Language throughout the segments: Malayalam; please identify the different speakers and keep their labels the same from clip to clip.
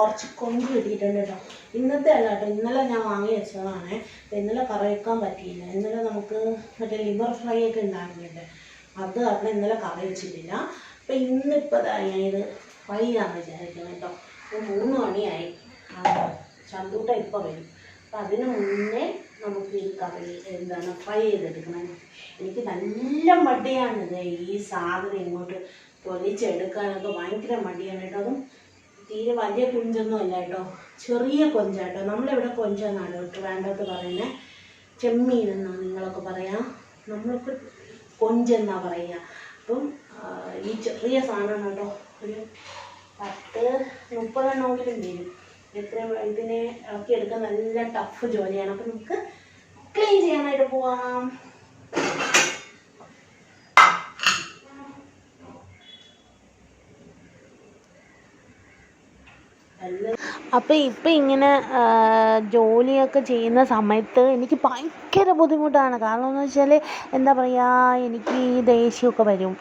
Speaker 1: കുറച്ച് കൊണ്ട് കിട്ടിയിട്ടുണ്ട് കേട്ടോ ഇന്നത്തെ അല്ല കേട്ടോ ഇന്നലെ ഞാൻ വാങ്ങി വെച്ചതാണ്. ഇന്നലെ കറി വെക്കാൻ പറ്റിയില്ല. ഇന്നലെ നമുക്ക് മറ്റേ ലിവർ ഫ്രൈ ഒക്കെ ഉണ്ടാകുന്നുണ്ട് അത് കാരണം ഇന്നലെ കറി വെച്ചിട്ടില്ല. അപ്പം ഇന്നിപ്പോൾ ഞാനിത് ഫ്രൈ ആണെന്ന് വിചാരിക്കുന്നത് കേട്ടോ. ഇപ്പോൾ മൂന്ന് മണിയായി. ചന്തൂട്ട ഇപ്പോൾ വരും. അപ്പം അതിന് മുന്നേ നമുക്ക് ഈ കറി എന്താണ് ഫ്രൈ ചെയ്തെടുക്കണം. എനിക്ക് നല്ല മടിയാണിത് ഈ സാധനം ഇങ്ങോട്ട് പൊലിച്ചെടുക്കാനൊക്കെ ഭയങ്കര മടിയാണ് കേട്ടോ. അതും തീരെ വലിയ കുഞ്ചൊന്നും അല്ല കേട്ടോ. ചെറിയ കൊഞ്ചാട്ടോ നമ്മളിവിടെ കൊഞ്ചെന്നാണ് വേണ്ടത് പറയുന്നത് ചെമ്മീൻ എന്നാണ് നിങ്ങളൊക്കെ പറയാം. നമ്മളൊക്കെ കൊഞ്ചെന്നാ പറയുക അപ്പം ഈ ചെറിയ സാധനമാണ് കേട്ടോ. ഒരു പത്ത് മുപ്പതെണ്ണമെങ്കിലും വരും. എത്ര ഇതിനെ ഒക്കെ എടുക്കാൻ നല്ല ടഫ് ജോലിയാണ്. അപ്പം നമുക്ക് ക്ലീൻ ചെയ്യാനായിട്ട് പോവാം.
Speaker 2: അപ്പോൾ ഇപ്പം ഇങ്ങനെ ജോലിയൊക്കെ ചെയ്യുന്ന സമയത്ത് എനിക്ക് ഭയങ്കര ബുദ്ധിമുട്ടാണ്. കാരണം എന്ന് വെച്ചാൽ എന്താ പറയുക എനിക്ക് ഈ ദേഷ്യമൊക്കെ വരും.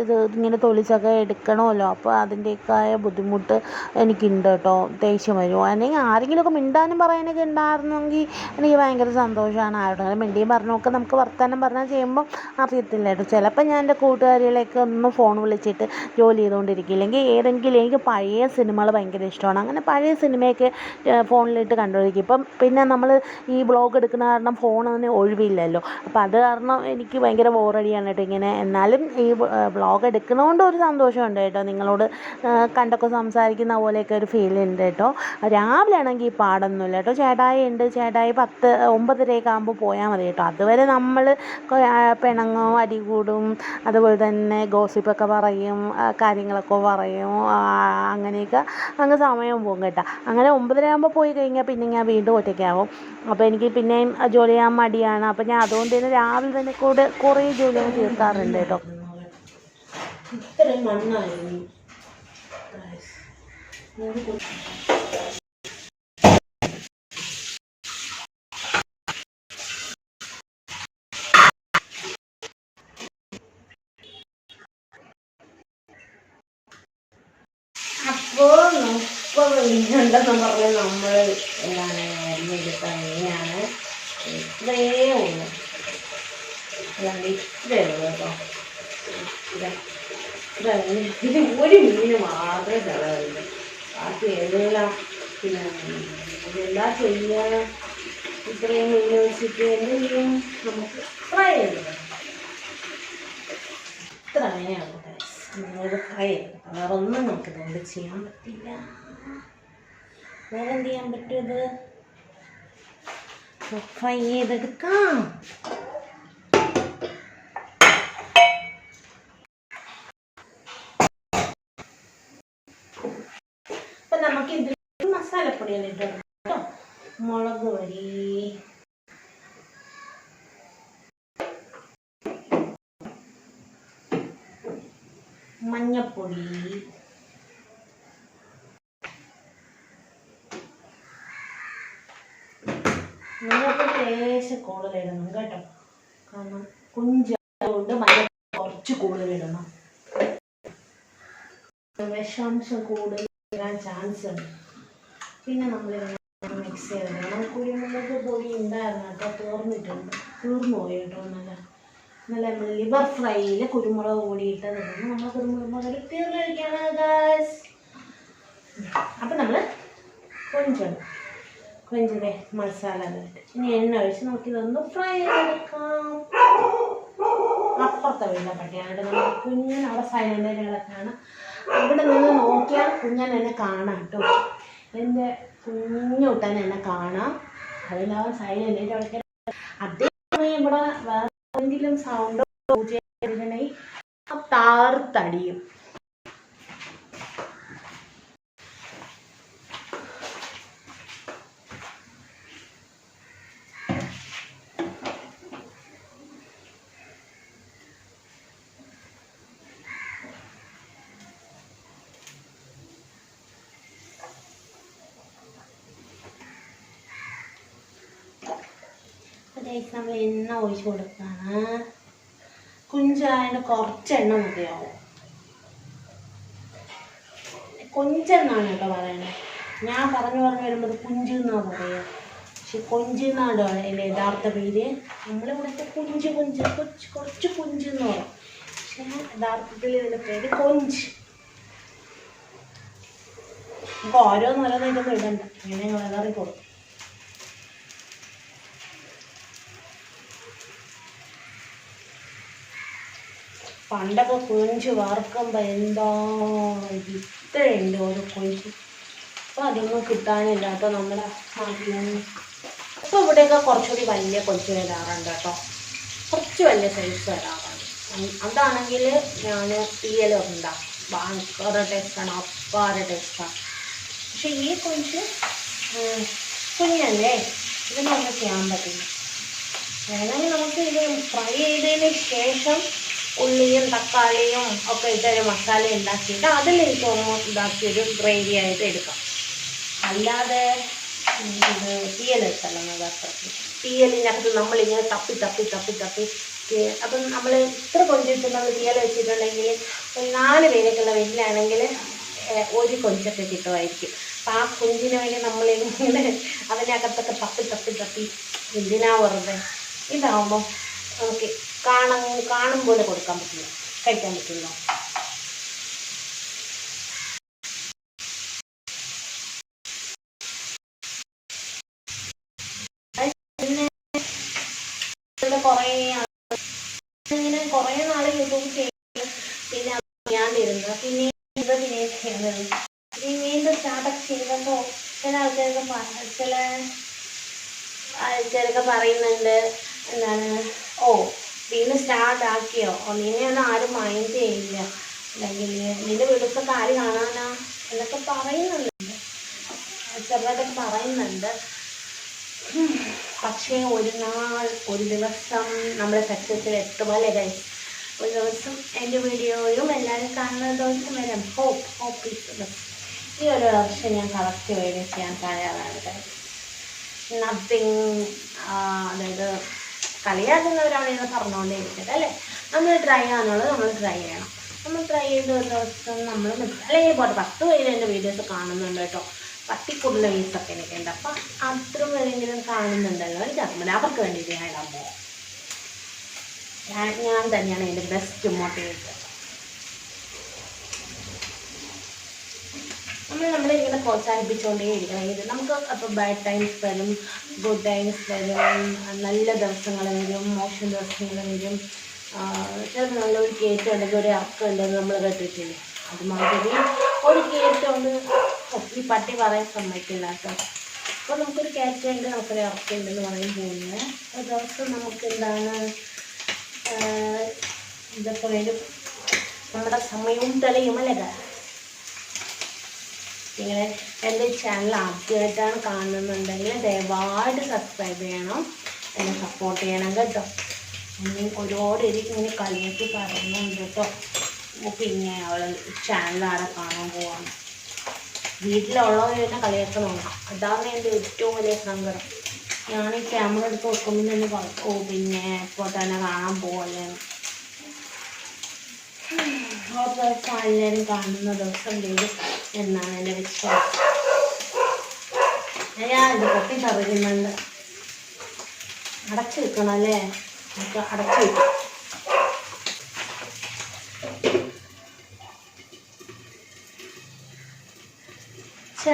Speaker 2: ഇത് ഇങ്ങനെ തൊലിച്ചൊക്കെ എടുക്കണമല്ലോ അപ്പോൾ അതിന്റെയൊക്കെയായ ബുദ്ധിമുട്ട് എനിക്കുണ്ട് കേട്ടോ. ദേഷ്യം വരും. അല്ലെങ്കിൽ ആരെങ്കിലുമൊക്കെ മിണ്ടാനും പറയാനൊക്കെ ഉണ്ടായിരുന്നെങ്കിൽ എനിക്ക് ഭയങ്കര സന്തോഷമാണ്. ആരോടെങ്കിലും മിണ്ടിയും പറഞ്ഞൊക്കെ നമുക്ക് വർത്തമാനം പറഞ്ഞാൽ ചെയ്യുമ്പോൾ അറിയത്തില്ല കേട്ടോ ചിലപ്പോൾ ഞാൻ എന്റെ കൂട്ടുകാരികളെയൊക്കെ ഒന്ന് ഫോൺ വിളിച്ചിട്ട് ജോലി ചെയ്തുകൊണ്ടിരിക്കും. ഇല്ലെങ്കിൽ ഏതെങ്കിലും എനിക്ക് പഴയ സിനിമകൾ ഭയങ്കര ഇഷ്ടമാണ്. അങ്ങനെ പഴയ സിനിമയൊക്കെ ഫോണിലിട്ട് കണ്ടുകൊണ്ടിരിക്കും. ഇപ്പം പിന്നെ നമ്മൾ ഈ ബ്ലോഗ് എടുക്കുന്ന കാരണം ഫോൺ തന്നെ ഒഴിവില്ലല്ലോ. അപ്പോൾ അത് കാരണം എനിക്ക് ഭയങ്കര ബോറടിയാണ് കേട്ടോ ഇങ്ങനെ. എന്നാലും ഈ ബ്ലോഗ് എടുക്കുന്നതുകൊണ്ട് ഒരു സന്തോഷമുണ്ട് കേട്ടോ. നിങ്ങളോട് കണ്ടൊക്കെ സംസാരിക്കുന്ന പോലെയൊക്കെ ഒരു ഫീൽ ഉണ്ട് കേട്ടോ. രാവിലെ ആണെങ്കിൽ പാടൊന്നുമില്ല കേട്ടോ. ചേട്ടായി ഉണ്ട്. ചേട്ടായി പത്ത് ഒമ്പതരയൊക്കെ ആകുമ്പോൾ പോയാൽ മതി കേട്ടോ. അതുവരെ നമ്മൾ പിണങ്ങും അടി കൂടും അതുപോലെ തന്നെ ഗോസിപ്പൊക്കെ പറയും കാര്യങ്ങളൊക്കെ പറയും അങ്ങനെയൊക്കെ അങ്ങ് സമയം പോകും കേട്ടോ. അങ്ങനെ ഒമ്പതര ആകുമ്പോൾ പോയി കഴിഞ്ഞാൽ പിന്നെ ഞാൻ വീണ്ടും ഒറ്റയ്ക്കാവും. അപ്പോൾ എനിക്ക് പിന്നെയും ജോലി ചെയ്യാൻ മടിയാണ്. അപ്പോൾ ഞാൻ അതുകൊണ്ട് തന്നെ രാവിലെ തന്നെ കൂടെ കുറേ ജോലി ഞാൻ തീർക്കാറുണ്ട് കേട്ടോ.
Speaker 1: ഇത്രയും മണ്ണായിരുന്നു Guys, ഇത് കൊ- അപ്പോൾ മിനിറ്റുണ്ടെന്ന് പറഞ്ഞ് നമ്മൾ എന്താണ് അരിഞ്ഞെടുക്കാൻ എങ്ങനെയാണ് ഇത്രയേ ഉള്ളൂ. അല്ലാണ്ട് ഇത്രയേ ഉള്ളൂ കേട്ടോ. ഇതാ ഒരു മീന് മാത്രമേ ചിലവുള്ളൂ ബാക്കി എല്ലാം പിന്നെ എന്താ ചെയ്യുക ഇത്രയും മീൻ വെച്ചിട്ട് എന്ത് ചെയ്യും? നമുക്ക് ഫ്രൈ ചെയ്ത് ഇത്ര അങ്ങനെയാണ് ഫ്രൈ ചെയ്ത് വേറെ ഒന്നും നമുക്ക് ഇതുകൊണ്ട് ചെയ്യാൻ പറ്റില്ല. വേറെ എന്ത് ചെയ്യാൻ പറ്റും ഇത് ഫ്രൈ ചെയ്തെടുക്കാം. അപ്പൊ നമുക്ക് ഇതിൽ മസാലപ്പൊടിയാണ് ഇട്ടത് കേട്ടോ. മുളക് പൊടി. മഞ്ഞപ്പൊടി മഞ്ഞപ്പൊടി ലേശം കൂടുതലിടണം കേട്ടോ. കാരണം കുഞ്ചായതുകൊണ്ട് മഞ്ഞ കുറച്ച് കൂടുതലിടണം വിഷാംശം കൂടുതൽ വരാൻ ചാൻസ് ഉണ്ട്. പിന്നെ നമ്മൾ മിക്സ് ചെയ്തിടണം കുരുമുളക് പൊടി ഉണ്ടായിരുന്നു കേട്ടോ. തീർന്നിട്ടുണ്ട് തീർന്നു പോയി കേട്ടോ നല്ല നല്ല ലിവർ ഫ്രൈയിൽ കുരുമുളക് പൊടി ഇട്ടത് നമ്മൾ കുരുമുളക് തീർന്നു കഴിക്കാണ് ഗാസ് അപ്പം നമ്മൾ കൊഞ്ചിടും കൊഞ്ചിലെ മസാല ഇനി എണ്ണ ഒഴിച്ച് നോക്കി ഇതൊന്ന് ഫ്രൈ ചെയ്തെടുക്കാം. അപ്പുറത്തെ വീട്ടിലെ പട്ടിയാണ്. നമ്മുടെ കുഞ്ഞൻ അവിടെ സൈലന്റ് കാണാം. അവിടെ നിന്ന് നോക്കിയാൽ കുഞ്ഞൻ എന്നെ കാണാം കേട്ടോ. എന്റെ കുഞ്ഞുട്ടൻ എന്നെ കാണാം. അതിലാ സൈലന്റ് അവിടെ അദ്ദേഹം ഇവിടെ വേറെ എന്തെങ്കിലും സൗണ്ടോ പൂജ താർത്തടിയും. ഗൈസ് നമ്മൾ എണ്ണ ഒഴിച്ച് കൊടുക്കാണ് കുഞ്ചായതിന് കുറച്ച് എണ്ണ മതിയാവും. കൊഞ്ചെന്നാണ് കേട്ടോ പറയണത് ഞാൻ പറഞ്ഞു പറഞ്ഞു വരുമ്പോൾ കുഞ്ച് എന്നാണ് പറയുക. പക്ഷെ കൊഞ്ച് എന്നാണ് അതിന്റെ യഥാർത്ഥ പേര്. നമ്മളിവിടുത്തെ കുഞ്ച് കുഞ്ച് കൊച്ച് കുറച്ച് കുഞ്ച് എന്ന് പറയും. പക്ഷെ യഥാർത്ഥത്തിൽ ഇതിന്റെ പേര് കൊഞ്ച്. നമുക്ക് ഓരോന്നോരോന്നായിട്ടൊന്നും ഇടണ്ട. ഇങ്ങനെ വിളറി കൊടുക്കും. പണ്ടൊക്കെ കൊഞ്ച് വറുക്കുമ്പോൾ എന്താ ഇത്രയുണ്ട് ഓരോ കൊഞ്ച്. അപ്പോൾ അതൊന്നും കിട്ടാനില്ലാത്ത നമ്മുടെ നാട്ടിലൊന്നും. ഇപ്പോൾ ഇവിടെയൊക്കെ കുറച്ചുകൂടി വലിയ കൊഞ്ച് വരാറുണ്ട് കേട്ടോ. കുറച്ച് വലിയ സൈസ് വരാറുണ്ട്. അതാണെങ്കിൽ ഞാൻ തീയൽ ഉണ്ടാക്കും ഭയങ്കര ടേസ്റ്റാണ് അപ്പാര ടേസ്റ്റാണ് പക്ഷെ ഈ കൊഞ്ച് കുഞ്ഞല്ലേ? ഇതിനൊന്നും ചെയ്യാൻ പറ്റില്ല. വേണമെങ്കിൽ നമുക്ക് ഇത് ഫ്രൈ ചെയ്തതിന് ശേഷം ഉള്ളിയും തക്കാളിയും ഒക്കെ ഇട്ടൊരു മസാല ഉണ്ടാക്കിയിട്ട് അതിലേക്ക് ഇതാക്കി ഇതാക്കിയൊരു ഗ്രേവി ആയിട്ട് എടുക്കാം. അല്ലാതെ ഇത് തീയലെത്തല്ല തീയലിനകത്ത് നമ്മളിങ്ങനെ തപ്പി തപ്പി തപ്പി തപ്പി അപ്പം നമ്മൾ ഇത്ര കൊഞ്ചിട്ട് നമ്മൾ തീയൽ വെച്ചിട്ടുണ്ടെങ്കിൽ ഒരു നാല് പേരൊക്കെയുള്ള വീട്ടിലാണെങ്കിൽ ഒരു കൊഞ്ചൊക്കെ കിട്ടുമായിരിക്കും. അപ്പം ആ കൊഞ്ചിന് വേണ്ടി നമ്മളിങ്ങനെ അതിനകത്തൊക്കെ തപ്പി തപ്പി തപ്പി എന്തിനാ വെറുതെ? ഇതാവുമ്പോൾ നമുക്ക് കാണാൻ കാണും പോലെ കൊടുക്കാൻ പറ്റില്ല. കഴിക്കാൻ പറ്റില്ല. കുറേ ഇങ്ങനെ കുറേ നാൾ യൂട്യൂബ് ചെയ്യും പിന്നെ ചെയ്യാണ്ടിരുന്നു പിന്നെ പിന്നെ ചെയ്യുന്നത് ഇനി വീണ്ടും സ്റ്റാർട്ടപ്പ് ചെയ്തപ്പോൾ ചില ആൾക്കാരൊക്കെ ചില ആൾക്കാരൊക്കെ പറയുന്നുണ്ട് എന്താണ് ഓ വീണ്ടും സ്റ്റാർട്ട് ആക്കിയോ? നിന്നെയൊന്നും ആരും മൈൻഡ് ചെയ്യില്ല. അല്ലെങ്കിൽ നിന്റെ വീട്ടിലത്തെ കാര്യം കാണാനാ? എന്നൊക്കെ പറയുന്നുണ്ട്. ചെറുതായിട്ടൊക്കെ പറയുന്നുണ്ട്. പക്ഷേ ഒരു നാൾ ഒരു ദിവസം നമ്മുടെ സക്സസ്സിൽ എത്തുമല്ലേ ഗൈസ് ഒരു ദിവസം എന്റെ വീഡിയോയും എല്ലാവരും കാണുന്ന ദിവസം വരാം. ഹോപ്പ് ഹോപ്പ് ഈ ഒരു വർഷം ഞാൻ കറക്റ്റ് വേണ്ടി ചെയ്യാൻ തയ്യാറാണ് ഗൈസ് നത്തിങ് അതായത് കളിയാക്കുന്നവരാണ് ഇങ്ങനെ പറഞ്ഞുകൊണ്ടേ ഇരിക്കുന്നത് അല്ലേ? നമ്മൾ ട്രൈ ചെയ്യാനുള്ളത് നമ്മൾ ട്രൈ ചെയ്യണം. നമ്മൾ ട്രൈ ചെയ്ത് ഒരു ദിവസം നമ്മൾ അല്ലെങ്കിൽ പോട്ടെ പത്ത് പേര് എന്റെ വീഡിയോസ് കാണുന്നുണ്ട് കേട്ടോ. പത്തിക്കുള്ള വീസൊക്കെ എനിക്കുണ്ട്. അപ്പം അത്ര പേരെങ്കിലും കാണുന്നുണ്ടല്ലോ. എനിക്ക് അറിയില്ല അവർക്ക് വേണ്ടിയിട്ട് ഞാൻ ഇടാൻ പോകാം ഞാൻ തന്നെയാണ് എന്റെ ബെസ്റ്റ് മോട്ടിവേറ്റർ നമ്മൾ നമ്മളെ ഇങ്ങനെ പ്രോത്സാഹിപ്പിച്ചുകൊണ്ടേ ഇരിക്കണം. ഇത് നമുക്ക് അപ്പോൾ ബാഡ് ടൈംസ് വരും ഗുഡ് ടൈംസ് വരും നല്ല ദിവസങ്ങൾ വരും മോശം ദിവസങ്ങൾ വരും. ചിലപ്പോൾ നല്ലൊരു കയറ്റം ഉണ്ടെങ്കിൽ ഒരു അക്കം ഉണ്ടെന്ന് നമ്മൾ കേട്ടിട്ടില്ലേ? അതുമാതിരി ഒരു കയറ്റം ഒന്ന് ഈ പട്ടി പറയാൻ സമ്മതിക്കില്ല കേട്ടോ. അപ്പോൾ നമുക്കൊരു കയറ്റം ഉണ്ട് നമുക്കൊരു ഇറക്കം ഉണ്ടെന്ന് പറയാൻ പോകുന്നത്. ഒരു ദിവസം നമുക്ക് എന്താണ്? ഇതൊക്കെ വരും നമ്മുടെ സമയവും തെളിയും അല്ലേ? നിങ്ങൾ എന്റെ ചാനൽ ആദ്യമായിട്ടാണ് കാണുന്നുണ്ടെങ്കിൽ ദയവായിട്ട് സബ്സ്ക്രൈബ് ചെയ്യണം. എന്നെ സപ്പോർട്ട് ചെയ്യണം കേട്ടോ. ഒരുപാട് എനിക്ക് ഇങ്ങനെ കളിയാക്കി പറയുന്നുണ്ട് കേട്ടോ. പിന്നെ അവൾ ചാനൽ ആടെ കാണാൻ പോവാണ്. വീട്ടിലുള്ളവർ തന്നെ കളിയാക്കണമാണ് അതാണ് എന്റെ ഏറ്റവും വലിയ സങ്കടം. ഞാൻ ഈ ക്യാമറ എടുത്ത് വെക്കുമ്പോൾ തന്നെ പറയും ഓ പിന്നെ ഇപ്പോൾ തന്നെ കാണാൻ പോവല്ലേ എല്ലാവരും കാണുന്ന ദിവസം വരും എന്നാണ് എന്റെ വിശ്വാസം ഞാൻ ഇത് പൊട്ടി തറയുന്നുണ്ട് അടച്ചു വെക്കണം അല്ലേ? നമുക്ക് അടച്ചു വെക്കും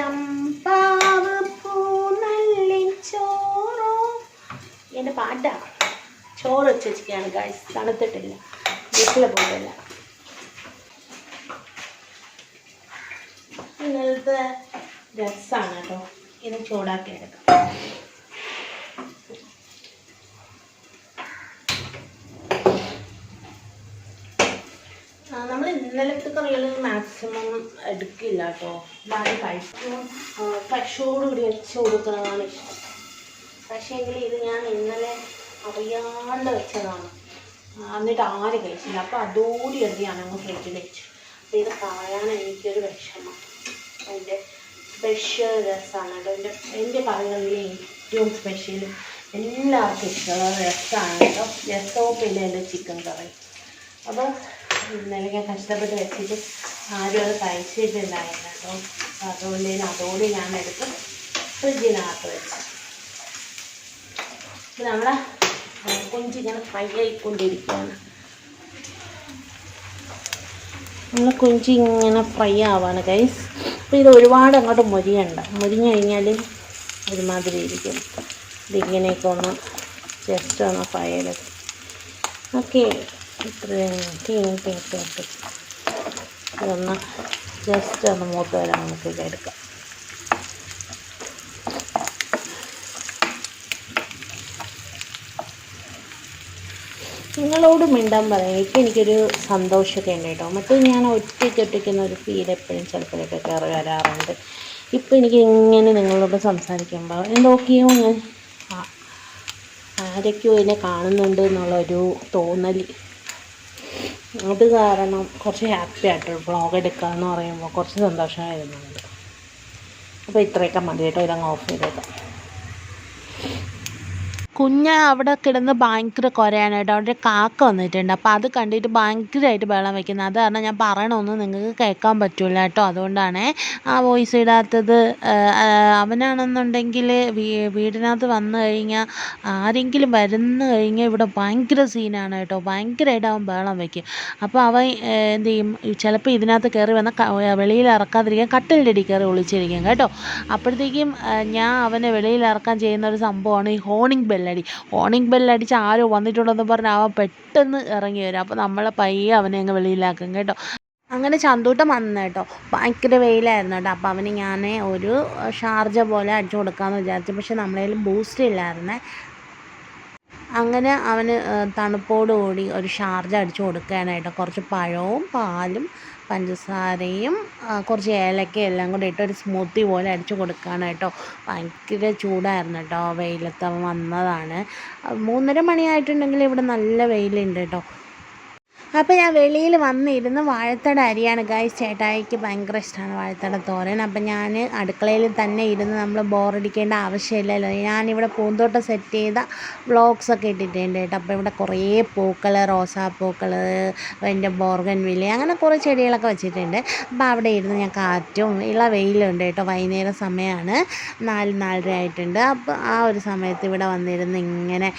Speaker 1: ചമ്പാവ് പൂനല്ലിൻ ചോറോ? എന്റെ പാട്ടാ. ചോറ് വെച്ച് വെച്ചിരിക്കുകയാണ് ഗൈസ് തണുത്തിട്ടില്ല. വീട്ടിൽ പോയിട്ടില്ല ഇന്നലത്തെ രസമാണ് കേട്ടോ. ഇത് ചൂടാക്കി എടുക്കാം നമ്മൾ ഇന്നലത്തെ കറികൾ മാക്സിമം എടുക്കില്ല കേട്ടോ. ബാക്കി കഴിക്കും ഫ്രഷോടുകൂടി വെച്ച് കൊടുക്കുന്നതാണ് ഇഷ്ടം. പക്ഷേങ്കിൽ ഇത് ഞാൻ ഇന്നലെ അറിയാണ്ട് വെച്ചതാണ്. എന്നിട്ട് ആര് കഴിച്ചില്ല. അപ്പോൾ അതോടി എടുത്ത് ഞാനങ്ങ് ഫ്രിഡ്ജിൽ വെച്ചു. അപ്പോൾ ഇത് കളയാൻ എനിക്കൊരു വിഷമം. അതിന്റെ സ്പെഷ്യൽ രസമാണ് കേട്ടോ എന്റെ എന്റെ കറികളിൽ ഏറ്റവും സ്പെഷ്യൽ എല്ലാവർക്കും ഇഷ്ടമുള്ള രസമാണ് കേട്ടോ. രസവും പിന്നെ എന്റെ ചിക്കൻ കറി അപ്പോൾ ഇന്നലെ ഞാൻ കഷ്ടപ്പെട്ട് വെച്ചിട്ട് ആരും അത് കഴിച്ചിട്ടുണ്ടായിരുന്നു കേട്ടോ. അതുകൊണ്ട് തന്നെ അതോടെ ഞാൻ എടുത്ത് ഫ്രിഡ്ജിനകത്ത് വെച്ചു. നമ്മളെ കൊഞ്ചിങ്ങനെ ഫ്രൈ ആയിക്കൊണ്ടിരിക്കുകയാണ്. നമ്മളെ കൊഞ്ചി ഇങ്ങനെ ഫ്രൈ ആവാണ് ഗൈസ് അപ്പോൾ ഇത് ഒരുപാട് അങ്ങോട്ട് മുരിയണ്ട. മുരിഞ്ഞു കഴിഞ്ഞാൽ ഒരുമാതിരി ഇരിക്കും. ഇതിങ്ങനെയൊക്കെ ഒന്ന് ജസ്റ്റ് ഒന്ന് ഫയൽ ഓക്കെ. ഇത്രയും ഓക്കെ ഇതൊന്ന് ജസ്റ്റ് ഒന്ന് മൂത്ത് വരാൻ നമുക്ക് എടുക്കാം നിങ്ങളോട് മിണ്ടാൻ പറയാം. എനിക്ക് എനിക്കൊരു സന്തോഷമൊക്കെ ഉണ്ട് കേട്ടോ. മറ്റേ ഞാൻ ഒറ്റയ്ക്ക് ഒറ്റയ്ക്കുന്ന ഒരു ഫീൽ എപ്പോഴും ചിലപ്പോഴൊക്കെ കയറി വരാറുണ്ട്. ഇപ്പം എനിക്ക് ഇങ്ങനെ നിങ്ങളോട് സംസാരിക്കുമ്പോൾ എന്തൊക്കെയോ ഞാൻ ആരൊക്കെയോ എന്നെ കാണുന്നുണ്ട് എന്നുള്ളൊരു തോന്നൽ അത് കാരണം കുറച്ച് ഹാപ്പി ആയിട്ട് വ്ളോഗ് എടുക്കുക എന്ന് പറയുമ്പോൾ കുറച്ച് സന്തോഷമായിരുന്നുണ്ട് അപ്പോൾ ഇത്രയൊക്കെ മതി കേട്ടോ. ഇതങ്ങ് ഓഫ് ചെയ്തേക്കാം.
Speaker 2: കുഞ്ഞ് അവിടെ കിടന്ന് ഭയങ്കര കുരയാണ് കേട്ടോ. അവിടെ കാക്ക വന്നിട്ടുണ്ട്. അപ്പോൾ അത് കണ്ടിട്ട് ഭയങ്കരമായിട്ട് ബഹളം വയ്ക്കുന്നത് അത് കാരണം ഞാൻ പറയണമെന്ന് നിങ്ങൾക്ക് കേൾക്കാൻ പറ്റില്ല കേട്ടോ. അതുകൊണ്ടാണ് ആ വോയിസ് ഇടാത്തത്. അവനാണെന്നുണ്ടെങ്കിൽ വീടിനകത്ത് വന്നു കഴിഞ്ഞാൽ ആരെങ്കിലും വരുന്നു കഴിഞ്ഞാൽ ഇവിടെ ഭയങ്കര സീനാണ് കേട്ടോ. ഭയങ്കരമായിട്ട് അവൻ ബഹളം വയ്ക്കും അപ്പോൾ അവൻ എന്ത് ചെയ്യും? ചിലപ്പോൾ ഇതിനകത്ത് കയറി വന്നാൽ വെളിയിൽ ഇറക്കാതിരിക്കാൻ കട്ടിലിന്റെ അടി കയറി ഒളിച്ചിരിക്കും കേട്ടോ. അപ്പോഴത്തേക്കും ഞാൻ അവനെ വെളിയിൽ ഇറക്കാൻ ചെയ്യുന്ന ഒരു സംഭവമാണ് ഈ ഹോണിംഗ് ബെല്ലടി. ഹോണിംഗ് ബെല്ലടിച്ച് ആരോ വന്നിട്ടുണ്ടെന്ന് പറഞ്ഞ് അവൻ പെട്ടെന്ന് ഇറങ്ങി വരും. അപ്പോൾ നമ്മളെ പയ്യെ അവനെ അങ്ങ് വെളിയിലാക്കും കേട്ടോ. അങ്ങനെ ചന്തൂട്ടം വന്നു കേട്ടോ. ഭയങ്കര വെയിലായിരുന്നു കേട്ടോ. അപ്പോൾ അവന് ഞാൻ ഒരു ഷാർജ പോലെ അടിച്ചു കൊടുക്കാമെന്ന് വിചാരിച്ചു. പക്ഷേ കയ്യിൽ ബൂസ്റ്റ് ഇല്ലായിരുന്നേ. അങ്ങനെ അവന് തണുപ്പോടുകൂടി ഒരു ഷാർജ അടിച്ചു കൊടുക്കാനായിട്ട് കുറച്ച് പഴവും പാലും പഞ്ചസാരയും കുറച്ച് ഏലക്കയും എല്ലാം കൂടി ഇട്ട് ഒരു സ്മൂത്തി പോലെ അടിച്ചു കേട്ടോ. ഭയങ്കര ചൂടായിരുന്നു കേട്ടോ. വെയിലത്ത് വന്നതാണ്. മൂന്നര മണിയായിട്ടുണ്ടെങ്കിൽ ഇവിടെ നല്ല വെയിലുണ്ട് കേട്ടോ. അപ്പോൾ ഞാൻ വെളിയിൽ വന്നിരുന്ന് വാഴത്തട അരിയാണ്. ഗായ്സ് ചേട്ടായിക്ക് ഭയങ്കര ഇഷ്ടമാണ് വാഴത്തട തോരൻ. അപ്പം ഞാൻ അടുക്കളയിൽ തന്നെ ഇരുന്ന് നമ്മൾ ബോറടിക്കേണ്ട ആവശ്യമില്ലല്ലോ. ഞാനിവിടെ പൂന്തോട്ടം സെറ്റ് ചെയ്ത ഒക്കെ ഇട്ടിട്ടുണ്ട് കേട്ടോ. അപ്പോൾ ഇവിടെ കുറേ പൂക്കൾ റോസാപ്പൂക്കൾ എന്റെ ബോർഗൻ വില അങ്ങനെ കുറേ ചെടികളൊക്കെ വെച്ചിട്ടുണ്ട്. അപ്പോൾ അവിടെ ഇരുന്ന് ഞാൻ കാറ്റും ഇള വെയിലുണ്ട് കേട്ടോ. വൈകുന്നേരം സമയമാണ് നാല് നാലര ആയിട്ടുണ്ട്. അപ്പോൾ ആ ഒരു സമയത്ത് ഇവിടെ വന്നിരുന്ന് ഇങ്ങനെ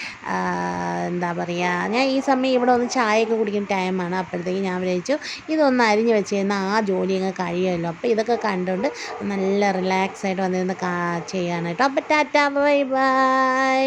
Speaker 2: എന്താ പറയുക ഞാൻ ഈ സമയം ഇവിടെ ഒന്ന് ചായയൊക്കെ കുടിക്കുന്ന ടൈമാണ് അപ്പോഴത്തേക്ക് ഞാൻ വിചാരിച്ചു ഇതൊന്ന് അരിഞ്ഞ് വെച്ച് കഴിഞ്ഞാൽ ആ ജോലി അങ്ങ് കഴിയുമല്ലോ. അപ്പോൾ ഇതൊക്കെ കണ്ടുകൊണ്ട് നല്ല റിലാക്സ് ആയിട്ട് വന്നിരുന്ന് കാ ചെയ്യാനായിട്ട്. അപ്പോൾ ടാറ്റ ബൈ ബൈ.